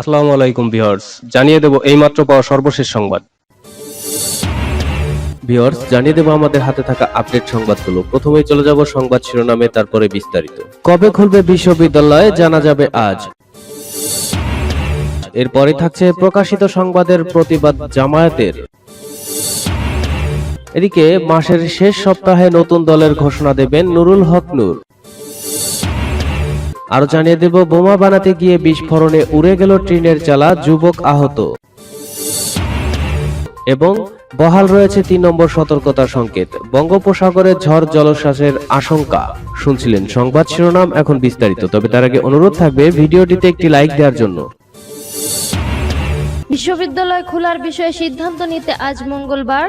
আসসালামু আলাইকুম ভিউয়ার্স, জানিয়ে দেব এইমাত্র পাওয়া সর্বশেষ সংবাদ। ভিউয়ার্স, জানিয়ে দেব আমাদের হাতে থাকা আপডেট সংবাদগুলো। প্রথমেই চলে যাব সংবাদ শিরোনামে, তারপরে বিস্তারিত। কবে খুলবে বিশ্ববিদ্যালয় জানা যাবে আজ। এরপরে থাকছে প্রকাশিত সংবাদের প্রতিবাদ জামায়াতের। এদিকে, মাসের শেষ সপ্তাহে নতুন দলের ঘোষণা দেবেন নুরুল হক নূর। আরও জানিয়ে দেব, বোমা বানাতে গিয়ে বিস্ফোরণে উড়ে গেল ট্রেনের চালা যুবক আহত। এবং বহাল রয়েছে তিন নম্বর সতর্কতার সংকেত। বঙ্গোপসাগরে ঝড় জলোচ্ছ্বাসের আশঙ্কা। শুনছিলেন সংবাদ শিরোনাম, এখন বিস্তারিত। তবে তার আগে অনুরোধ থাকবে ভিডিওটিতে একটি লাইক দেওয়ার জন্য। বিশ্ববিদ্যালয় খোলার বিষয়ে সিদ্ধান্ত নিতে আজ মঙ্গলবার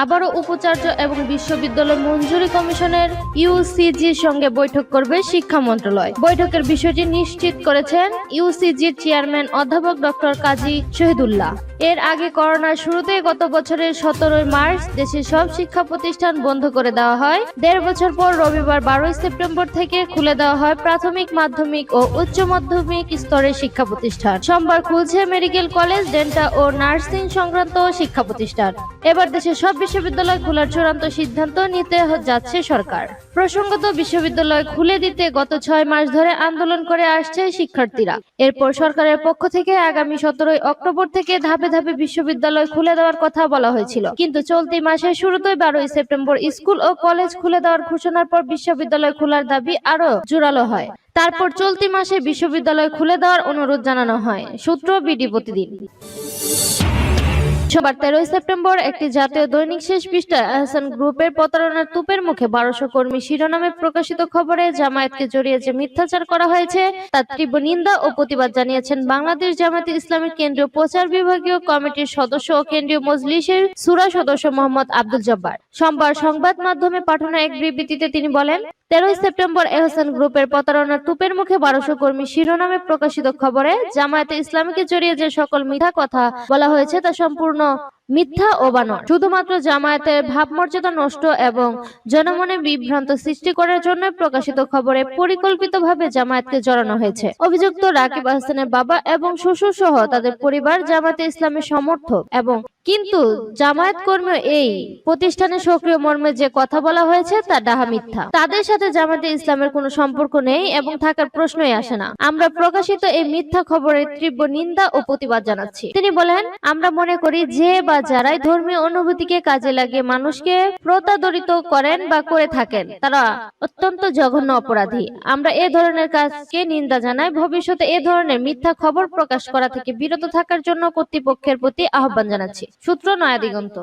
আবারও উপাচার্য এবং বিশ্ববিদ্যালয় মঞ্জুরি কমিশনের ইউসিজির সঙ্গে বৈঠক করবে শিক্ষা মন্ত্রণালয়। বৈঠকের বিষয়টি নিশ্চিত করেছেন ইউসিজির চেয়ারম্যান অধ্যাপক ডক্টর কাজী শহীদুল্লাহ। এর আগে করোনার শুরুতে গত বছরের সতেরোই মার্চ দেশের সব শিক্ষা প্রতিষ্ঠান বন্ধ করে দেওয়া হয়। দেড় বছর পর রবিবার বারোই সেপ্টেম্বর থেকে খুলে দেওয়া হয় প্রাথমিক, মাধ্যমিক ও উচ্চ মাধ্যমিক স্তরের শিক্ষা প্রতিষ্ঠান। সোমবার খুলছে মেডিকেল কলেজ ডেন্টা ও নার্সিং সংক্রান্ত শিক্ষা প্রতিষ্ঠান। এবার দেশের সব বিশ্ববিদ্যালয় খোলার চূড়ান্ত সিদ্ধান্ত নিতে যাচ্ছে সরকার। প্রসঙ্গত, বিশ্ববিদ্যালয় খুলে দিতে গত ছয় মাস ধরে আন্দোলন করে আসছে শিক্ষার্থীরা। এরপর সরকারের পক্ষ থেকে আগামী সতেরোই অক্টোবর থেকে ধাপে ধাপে বিশ্ববিদ্যালয় খুলে দেওয়ার কথা বলা হয়েছিল। কিন্তু চলতি মাসের শুরুতেই বারোই সেপ্টেম্বর স্কুল ও কলেজ খুলে দেওয়ার ঘোষণার পর বিশ্ববিদ্যালয় খোলার দাবি আরও জোরালো হয়। তারপর চলতি মাসে বিশ্ববিদ্যালয় খুলে দেওয়ার অনুরোধ জানানো হয়। সূত্র বিডি প্রতিদিন। সোমবার তেরোই সেপ্টেম্বর একটি জাতীয় দৈনিক শেষ পৃষ্ঠায় আহসান গ্রুপের প্রতারণার তুপের মুখে বারোশো কর্মী শিরোনামে প্রকাশিত খবরে জামায়াতকে জড়িয়ে যে মিথ্যাচার করা হয়েছে। তার তীব্র নিন্দা ও প্রতিবাদ জানিয়েছেন বাংলাদেশ জামায়াত ইসলামের কেন্দ্রীয় প্রচার বিভাগীয় কমিটির সদস্য ও কেন্দ্রীয় মজলিসের সুরা সদস্য মোহাম্মদ আব্দুল জব্বার। সোমবার সংবাদ মাধ্যমে পাঠানো এক বিবৃতিতে তিনি বলেন তেরোই সেপ্টেম্বর এহসান গ্রুপের প্রতারণার তুপের মুখে বারোশো কর্মী শিরোনামে প্রকাশিত খবরে জামায়াতে ইসলামীকে জড়িয়ে যে সকল মিথ্যা কথা বলা হয়েছে তা সম্পূর্ণ মিথ্যা ও বানর। শুধুমাত্র জামায়াতের ভাবমর্যাদা নষ্ট এবং জনমনে বিভ্রান্ত সৃষ্টি করার জন্য প্রকাশিত খবরে পরিকল্পিতভাবে জামায়াতকে জড়ানো হয়েছে। অভিযুক্ত রাকিব আহসানের বাবা এবং শ্বশুর সহ তাদের পরিবার জামায়াতে ইসলামের সমর্থক এবং কিন্তু জামায়াত কর্মী এই প্রতিষ্ঠানে সক্রিয় মর্মে যে কথা বলা হয়েছে তা ডাহা মিথ্যা। তাদের সাথে জামায়াতে ইসলামের কোনো সম্পর্ক নেই এবং থাকার প্রশ্নই আসে না। আমরা প্রকাশিত এই মিথ্যা খবরের তীব্র নিন্দা ও প্রতিবাদ জানাচ্ছি। তিনি বলেন, আমরা মনে করি যে বা যারাই ধর্মীয় অনুভূতিকে কাজে লাগিয়ে মানুষকে প্রতারিত করেন বা করে থাকেন, তারা অত্যন্ত জঘন্য অপরাধী। আমরা এ ধরনের কাজকে নিন্দা জানাই, ভবিষ্যতে এ ধরনের মিথ্যা খবর প্রকাশ করা থেকে বিরত থাকার জন্য কর্তৃপক্ষের প্রতি আহ্বান জানাচ্ছি। সূত্র নয়া দিগন্ত।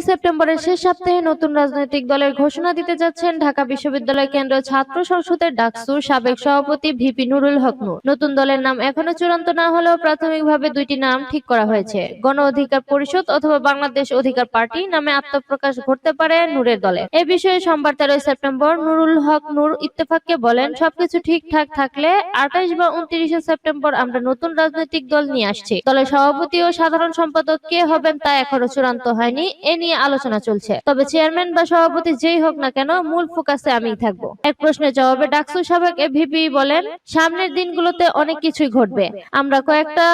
চলতি সেপ্টেম্বরের শেষ সপ্তাহে নতুন রাজনৈতিক দলের ঘোষণা দিতে যাচ্ছেন ঢাকা বিশ্ববিদ্যালয় কেন্দ্র ছাত্র সংসদের ডাকসুর সাবেক সভাপতি ভিপি নুরুল হক নতুন দলের নাম এখনও চূড়ান্ত না হলেও প্রাথমিকভাবে দুইটি নাম ঠিক করা হয়েছে। গণ অধিকার পরিষদ অথবা বাংলাদেশ অধিকার পার্টি নামে আত্মপ্রকাশ ঘটতে পারে নূরের দলে। এ বিষয়ে সোমবার তেরোই সেপ্টেম্বর নুরুল হক নূর ইত্তেফাককে বলেন, সবকিছু ঠিকঠাক থাকলে আঠাইশ বা উনত্রিশে সেপ্টেম্বর আমরা নতুন রাজনৈতিক দল নিয়ে আসছি। দলের সভাপতি ও সাধারণ সম্পাদক কে হবেন তা এখনও চূড়ান্ত হয়নি। এ নিয়ে আলোচনা চলছে। তবে চেয়ারম্যান বা সভাপতি যেই হোক না কেন, মূল ফোকাসে আমি থাকব। এক প্রশ্নের জবাবে ডাকসু সাবেক এভিপি বলেন, সামনের দিনগুলোতে অনেক কিছুই ঘটবে। আমরা কয়েকটা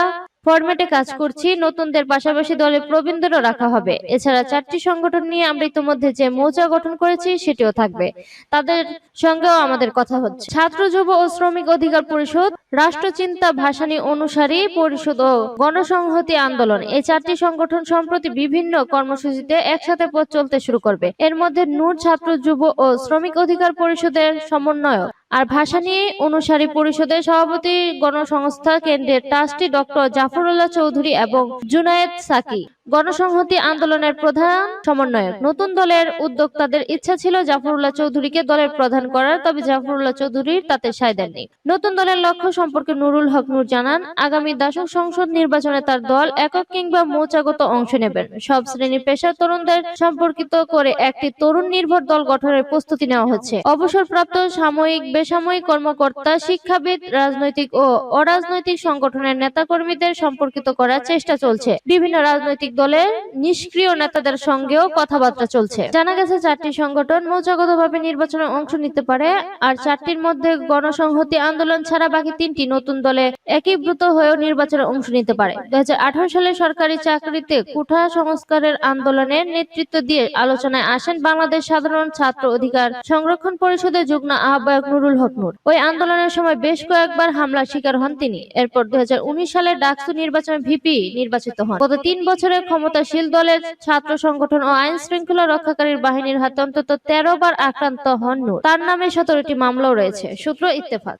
ফরম্যাটে কাজ করছি নতুনদের পাশাপাশি দলে প্রবীণদেরও রাখা হবে। এছাড়া চারটি সংগঠন নিয়ে আমরা ইতিমধ্যে যে মৌজা গঠন করেছি সেটিও থাকবে। তাদের সঙ্গেও আমাদের কথা হচ্ছে। ছাত্র যুব ও শ্রমিক অধিকার পরিষদ রাষ্ট্রচিন্তা ভাসানী অনুসারী পরিষদ ও গণসংহতি আন্দোলন। এই চারটি সংগঠন সম্প্রতি বিভিন্ন কর্মসূচিতে একসাথে পথ চলতে শুরু করবে। এর মধ্যে নূর ছাত্র যুব ও শ্রমিক অধিকার পরিষদের সমন্বয়ক। আর ভাষা নিয়ে অনুসারী পরিষদের সভাপতি গণসংস্থা কেন্দ্রের ট্রাস্টি ডক্টর জাফরুল্লাহ চৌধুরী এবং জুনায়েদ সাকি। গণসংহতি আন্দোলনের প্রধান সমন্বয়ক। নতুন দলের উদ্যোক্তাদের ইচ্ছা ছিল জাফরুল্লাহ চৌধুরীকে দলের প্রধান করার, তবে জাফরুল্লাহ চৌধুরীর তাতে সায় দেননি। নতুন দলের লক্ষ্য সম্পর্কে নুরুল হক নূর জানান, আগামী দশক সংসদ নির্বাচনে তার দল একক কিংবা মৌচাগত অংশ নেবেন। সব শ্রেণি পেশার তরুণদের সম্পর্কিত করে একটি তরুণ নির্ভর দল গঠনের প্রস্তুতি নেওয়া হচ্ছে। অবসরপ্রাপ্ত সাময়িক বেসামরিক কর্মকর্তা, শিক্ষাবিদ, রাজনৈতিক ও অরাজনৈতিক সংগঠনের নেতাকর্মীদের সম্পর্কিত করার চেষ্টা চলছে। বিভিন্ন রাজনৈতিক দলের নিষ্ক্রিয় নেতাদের সঙ্গেও কথাবার্তা চলছে। জানা গেছে, চারটি সংগঠন মৌচাগতভাবে নির্বাচনে অংশ নিতে পারে, আর চারটির মধ্যে গণসংহতি আন্দোলন ছাড়া বাকি তিনটি নতুন দলে একীভূত হয়েও নির্বাচনে অংশ নিতে পারে। দুই সালে সরকারি চাকরিতে কোঠা সংস্কারের আন্দোলনের নেতৃত্ব দিয়ে আলোচনায় আসেন বাংলাদেশ সাধারণ ছাত্র অধিকার সংরক্ষণ পরিষদের যুগ্ম আহ্বায়ক নুরুল হক নূর। ওই আন্দোলনের সময় বেশ কয়েকবার হামলার শিকার হন তিনি। এরপর দুই হাজার উনিশ সালে ডাকসু নির্বাচনে ভিপি নির্বাচিত হন। গত তিন বছরে ক্ষমতাশীল দলের ছাত্র সংগঠন ও আইন শৃঙ্খলা রক্ষাকারী বাহিনীর হাতে অন্তত তেরো বার আক্রান্ত হন তার নামে সতেরোটি মামলাও রয়েছে। সূত্র ইত্তেফাক।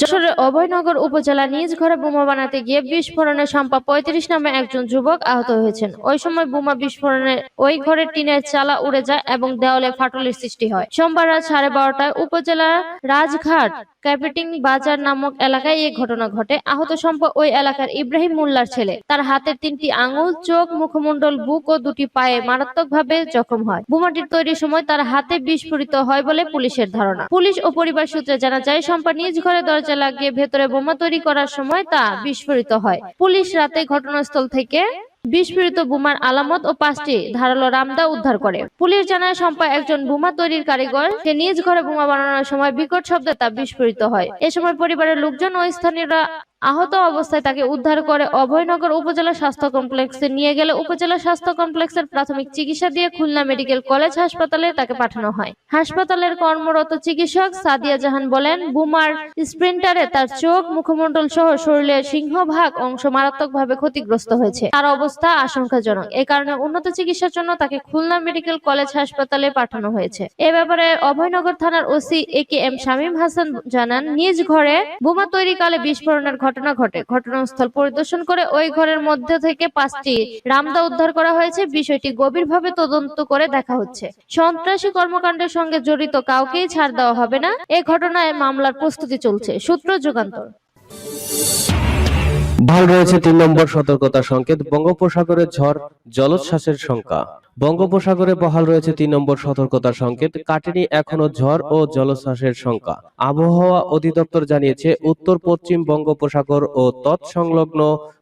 যশোরের অভয়নগর উপজেলা নিজ ঘরে বোমা বানাতে গিয়ে বিস্ফোরণে সম্পা পঁয়ত্রিশ নামে একজন যুবক আহত হয়েছেন। ওই সময় বোমা বিস্ফোরণে ওই ঘরের টিনের চালা উড়ে যায় এবং দেওয়ালে ফাটলের সৃষ্টি হয়। সোমবার রাত সাড়ে বারোটায় উপজেলার রাজঘাট ক্যাপিটিং বাজার নামক এলাকায় এই ঘটনা ঘটে। আহত সম্পা ওই এলাকার ইব্রাহিম মোল্লার ছেলে। তার হাতের তিনটি আঙুল, চোখ, মুখমণ্ডল, বুক ও দুটি পায়ে মারাত্মকভাবে জখম হয়। বোমাটির তৈরির সময় তার হাতে বিস্ফোরিত হয় বলে পুলিশের ধারণা। পুলিশ ও পরিবার সূত্রে জানা যায়, সম্পা নিজ ঘরে দরজা লাগিয়ে ভেতরে বোমা তৈরি করার সময় তা বিস্ফোরিত হয়। পুলিশ রাতে ঘটনাস্থল থেকে বিস্ফোরিত বোমার আলামত ও পাঁচটি ধারালো রামদা উদ্ধার করে। পুলিশ জানায় সম্পা একজন বোমা তৈরির কারিগর। সে নিজ ঘরে বোমা বানানোর সময় বিকট শব্দে তা বিস্ফোরিত হয়। এ সময় পরিবারের লোকজন ও স্থানীয়রা আহত অবস্থায় তাকে উদ্ধার করে অভয়নগর উপজেলা স্বাস্থ্য কমপ্লেক্সে নিয়ে গেলে উপজেলা স্বাস্থ্য কমপ্লেক্সের প্রাথমিক চিকিৎসা দিয়ে খুলনা মেডিকেল কলেজ হাসপাতালে তাকে পাঠানো হয়। হাসপাতালের কর্মরত চিকিৎসক সাদিয়া জাহান বলেন, বুমার স্প্রিন্টারে তার চোখ, মুখমণ্ডল সহ শরীরের সিংহভাগ অংশ মারাত্মকভাবে ক্ষতিগ্রস্ত হয়েছে। তার অবস্থা আশঙ্কাজনক। এ কারণে উন্নত চিকিৎসার জন্য তাকে খুলনা মেডিকেল কলেজ হাসপাতালে পাঠানো হয়েছে। এ ব্যাপারে অভয়নগর থানার OC A K M Shamim Hasan জানান, নিজ ঘরে বোমা তৈরিকালে বিস্ফোরণের ঘটনা ঘটে। ঘটনাস্থল পরিদর্শন করে ওই ঘরের মধ্যে থেকে পাঁচটি রামদা উদ্ধার করা হয়েছে। বিষয়টি গভীরভাবে তদন্ত করে দেখা হচ্ছে। সন্ত্রাসী কর্মকাণ্ডের সঙ্গে জড়িত কাউকেই ছাড় দেওয়া হবে না। এ ঘটনায় মামলার প্রস্তুতি চলছে। সূত্র যুগান্তর। ভালো রয়েছে তিন নম্বর সতর্কতা সংকেত, বঙ্গোপসাগরে ঝড়, জলোচ্ছ্বাসের শঙ্কা বঙ্গোপসাগরে বহাল রয়েছে তিন নম্বর সতর্কতা সংকেত, কাটেনি এখনও ঝড় ও জলোচ্ছ্বাসের শঙ্কা আবহাওয়া অধিদপ্তর জানিয়েছে, উত্তর, পশ্চিম বঙ্গোপসাগর ও তৎসংলগ্ন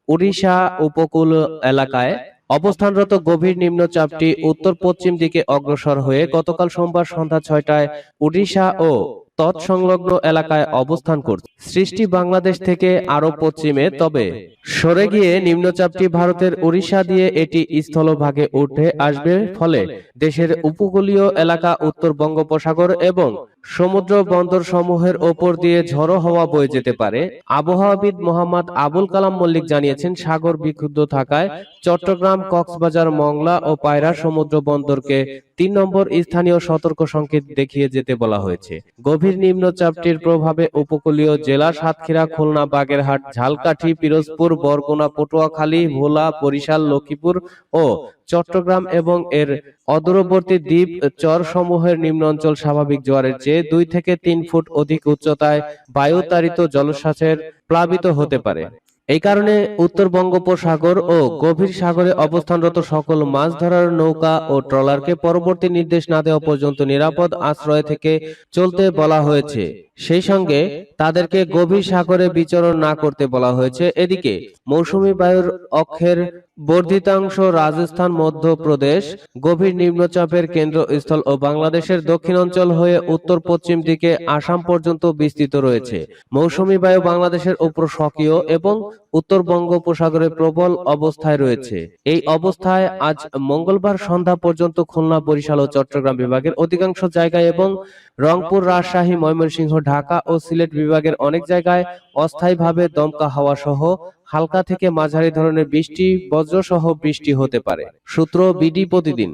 উড়িষ্যা উপকূল এলাকায় অবস্থানরত গভীর নিম্নচাপটি উত্তর পশ্চিম দিকে অগ্রসর হয়ে গতকাল সোমবার সন্ধ্যা ছয়টায় উড়িষ্যা ও তৎসংলগ্ন এলাকায় অবস্থান করছে। সৃষ্টি বাংলাদেশ থেকে আরও পশ্চিমে, তবে সরে গিয়ে নিম্নচাপটি ভারতের উড়িষ্যা দিয়ে এটি স্থলভাগে উঠে আসবে। ফলে দেশের উপকূলীয় এলাকা, উত্তর বঙ্গোপসাগর এবং সমুদ্র বন্দর সমূহের ওপর দিয়ে ঝড়ো হওয়া বয়ে যেতে পারে। আবহাওয়াবিদ মোহাম্মদ আবুল কালাম মল্লিক জানিয়েছেন, সাগর বিক্ষুব্ধ থাকায় চট্টগ্রাম, কক্সবাজার, মংলা ও পায়রা সমুদ্র বন্দরকে তিন নম্বর স্থানীয় সতর্ক সংকেত দেখিয়ে যেতে বলা হয়েছে। গভীর নিম্নচাপটির প্রভাবে উপকূলীয় জেলা সাতক্ষীরা, খুলনা, বাগেরহাট, ঝালকাঠি, পিরোজপুর, বরগুনা, পটুয়াখালী, ভোলা, বরিশাল, লক্ষ্মীপুর ও চট্টগ্রাম এবং এর অদূরবর্তী দ্বীপ চর সমূহের নিম্ন অঞ্চল স্বাভাবিক জোয়ারের চেয়ে দুই থেকে তিন ফুট অধিক উচ্চতায় বায়ুতারিত জলসাচের প্লাবিত হতে পারে। এই কারণে উত্তর বঙ্গোপসাগর ও গভীর সাগরে অবস্থানরত সকল মাছ ধরার নৌকা ও ট্রলারকে পরবর্তী নির্দেশ না দেওয়া পর্যন্ত নিরাপদ আশ্রয় থেকে চলতে বলা হয়েছে। সেই সঙ্গে তাদেরকে গভীর সাগরে বিচরণ না করতে বলা হয়েছে। এদিকে মৌসুমী বায়ুর অক্ষের বর্ধিতাংশ রাজস্থান মধ্যপ্রদেশ গভীর নিম্নচাপের কেন্দ্রস্থল ও বাংলাদেশের দক্ষিণাঞ্চল হয়ে উত্তর পশ্চিম দিকে আসাম পর্যন্ত বিস্তৃত রয়েছে। মৌসুমী বায়ু বাংলাদেশের উপর সক্রিয় এবং উত্তর বঙ্গোপসাগরে প্রবল অবস্থায় রয়েছে। এই অবস্থায় আজ মঙ্গলবার সন্ধ্যা পর্যন্ত খুলনা বরিশাল ও চট্টগ্রাম বিভাগের অধিকাংশ জায়গায় এবং রংপুর রাজশাহী ময়মনসিংহ ঢাকা ও সিলেট বিভাগের অনেক জায়গায় অস্থায়ীভাবে দমকা হাওয়া সহ হালকা থেকে মাঝারি ধরনের বৃষ্টি, বজ্রসহ বৃষ্টি হতে পারে। সূত্র বিডি প্রতিদিন।